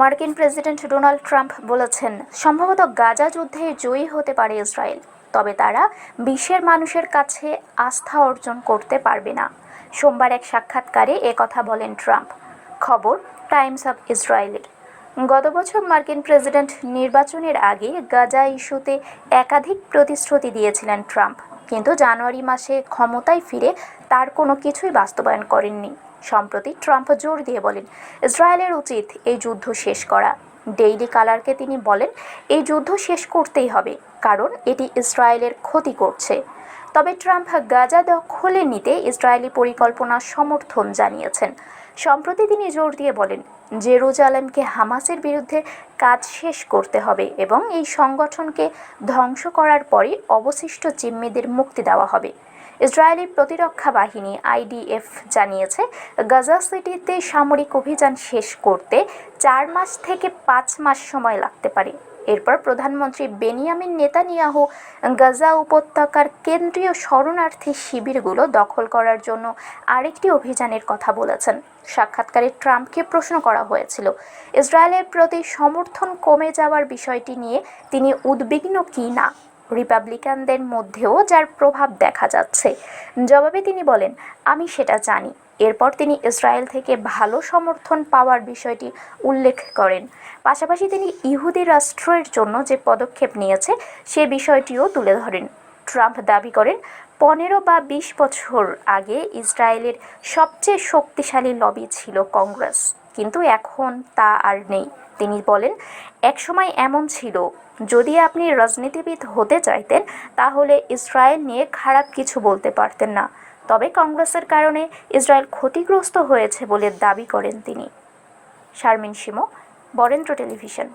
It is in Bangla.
মার্কিন প্রেসিডেন্ট ডোনাল্ড ট্রাম্প বলেছেন, সম্ভবত গাজা যুদ্ধে জয়ী হতে পারে ইসরায়েল, তবে তারা বিশ্বের মানুষের কাছে আস্থা অর্জন করতে পারবে না। সোমবার এক সাক্ষাৎকারে কথা বলেন ট্রাম্প। খবর, টাইমস অব ইসরায়েলের। গত বছর মার্কিন প্রেসিডেন্ট নির্বাচনের আগে গাজা ইস্যুতে একাধিক প্রতিশ্রুতি দিয়েছিলেন ট্রাম্প, কিন্তু জানুয়ারি মাসে ক্ষমতায় ফিরে তার কোনো কিছুই বাস্তবায়ন করেননি। সম্প্রতি ট্রাম্প জোর দিয়ে বলেন, ইসরায়েলের উচিত এই যুদ্ধ শেষ করা। ডেইলি কালারকে তিনি বলেন, এই যুদ্ধ শেষ করতেই হবে, কারণ এটি ইসরায়েলের ক্ষতি করছে। তবে ট্রাম্প গাজা দখলে নিতে ইসরায়েলি পরিকল্পনা সমর্থন জানিয়েছেন। সম্প্রতি তিনি জোর দিয়ে বলেন, জেরুজালেমকে হামাসের বিরুদ্ধে কাজ শেষ করতে হবে এবং এই সংগঠনকে ধ্বংস করার পরই অবশিষ্ট জিম্মিদের মুক্তি দেওয়া হবে। ইসরায়েলি প্রতিরক্ষা বাহিনী আইডিএফ জানিয়েছে, গাজা সিটিতে সামরিক অভিযান শেষ করতে চার মাস থেকে পাঁচ মাস সময় লাগতে পারে। এরপর প্রধানমন্ত্রী বেনিয়ামিন নেতানিয়াহু গাজা উপত্যকার কেন্দ্রীয় শরণার্থী শিবিরগুলো দখল করার জন্য আরেকটি অভিযানের কথা বলেছেন। সাক্ষাৎকারে ট্রাম্পকে প্রশ্ন করা হয়েছিল, ইসরায়েলের প্রতি সমর্থন কমে যাওয়ার বিষয়টি নিয়ে তিনি উদ্বিগ্ন কি না? রিপাবলিকানদের মধ্যেও যার প্রভাব দেখা যাচ্ছে। জবাবে তিনি বলেন, আমি সেটা জানি। এরপর তিনি ইসরায়েল থেকে ভালো সমর্থন পাওয়ার বিষয়টি উল্লেখ করেন। পাশাপাশি তিনি ইহুদি রাষ্ট্রের জন্য যে পদক্ষেপ নিয়েছে, সে বিষয়টিও তুলে ধরেন। ট্রাম্প দাবি করেন, পনেরো বা বিশ বছর আগে ইসরায়েলের সবচেয়ে শক্তিশালী লবি ছিল কংগ্রেস। কিন্তু এখন তা আর নেই। তিনি বলেন, একসময় এমন ছিল, যদি আপনি রাজনীতিবিদ হতে চাইতেন, তাহলে ইসরায়েল নিয়ে খারাপ কিছু বলতে পারতেন না। তবে কংগ্রেসের কারণে ইসরায়েল ক্ষতিগ্রস্ত হয়েছে বলে দাবি করেন তিনি। শারমিন সিমো বরেন্দ্র টেলিভিশন।